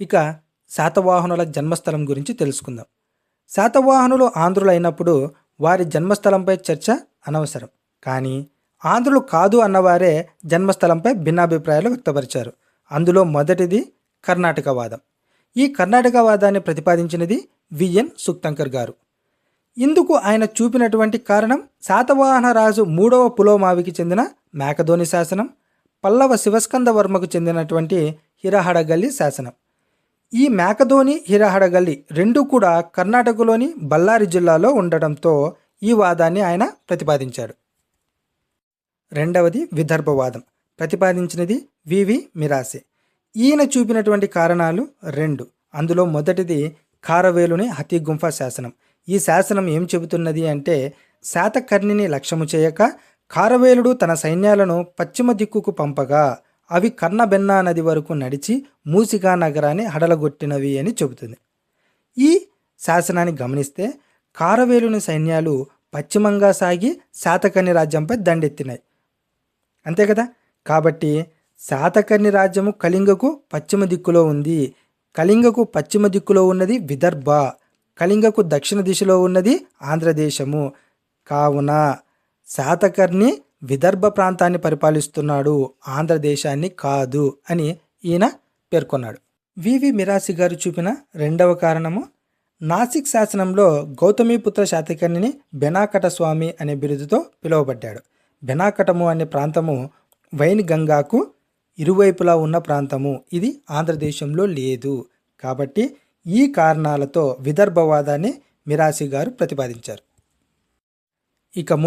ఇక శాతవాహనుల జన్మస్థలం గురించి తెలుసుకుందాం. శాతవాహనులు ఆంధ్రులు అయినప్పుడు వారి జన్మస్థలంపై చర్చ అనవసరం. కానీ ఆంధ్రులు కాదు అన్నవారే జన్మస్థలంపై భిన్నాభిప్రాయాలు వ్యక్తపరిచారు. అందులో మొదటిది కర్ణాటక వాదం ఈ కర్ణాటక వాదాన్ని ప్రతిపాదించినది విఎన్ సుక్తంకర్ గారు. ఇందుకు ఆయన చూపినటువంటి కారణం శాతవాహన రాజు మూడవ పులోమావికి చెందిన మేకధోని శాసనం పల్లవ శివస్కంద వర్మకు చెందినటువంటి హిరహడగల్లి శాసనం. ఈ మేకధోని హిరహడగల్లి రెండు కూడా కర్ణాటకలోని బళ్ళారి జిల్లాలో ఉండడంతో ఈ వాదాన్ని ఆయన ప్రతిపాదించాడు రెండవది విదర్భవాదం. ప్రతిపాదించినది వివి మిరాసే. ఈయన చూపినటువంటి కారణాలు రెండు. అందులో మొదటిది కారవేలుని హతిగుంఫ శాసనం. ఈ శాసనం ఏం చెబుతున్నది అంటే శాతకర్ణిని లక్ష్యము చేయక కారవేలుడు తన సైన్యాలను పశ్చిమ దిక్కుకు పంపగా అవి కన్నబెన్నా నది వరకు నడిచి మూసికా నగరాన్ని హడలగొట్టినవి అని చెబుతుంది. ఈ శాసనాన్ని గమనిస్తే కారవేలుని సైన్యాలు పశ్చిమంగా సాగి శాతకర్ణి రాజ్యంపై దండెత్తినాయి. అంతే కదా? కాబట్టి శాతకర్ణి రాజ్యము కళింగకు పశ్చిమ దిక్కులో ఉంది. కళింగకు పశ్చిమ దిక్కులో ఉన్నది విదర్భ. కళింగకు దక్షిణ దిశలో ఉన్నది ఆంధ్రదేశము. కావున శాతకర్ణి విదర్భ ప్రాంతాన్ని పరిపాలిస్తున్నాడు ఆంధ్రదేశాన్ని కాదు అని ఈయన పేర్కొన్నాడు. వివి మిరాసి గారు చూపిన రెండవ కారణము నాసిక్ శాసనంలో గౌతమిపుత్ర శాతకర్ణిని బెనాకట స్వామి అనే బిరుదుతో పిలువబడ్డాడు. బెనాకటము అనే ప్రాంతము వైన్ గంగాకు ఇరువైపులా ఉన్న ప్రాంతము. ఇది ఆంధ్రదేశంలో లేదు. కాబట్టి ఈ కారణాలతో విదర్భవాదాన్ని మిరాసి గారు ప్రతిపాదించారు. ఇక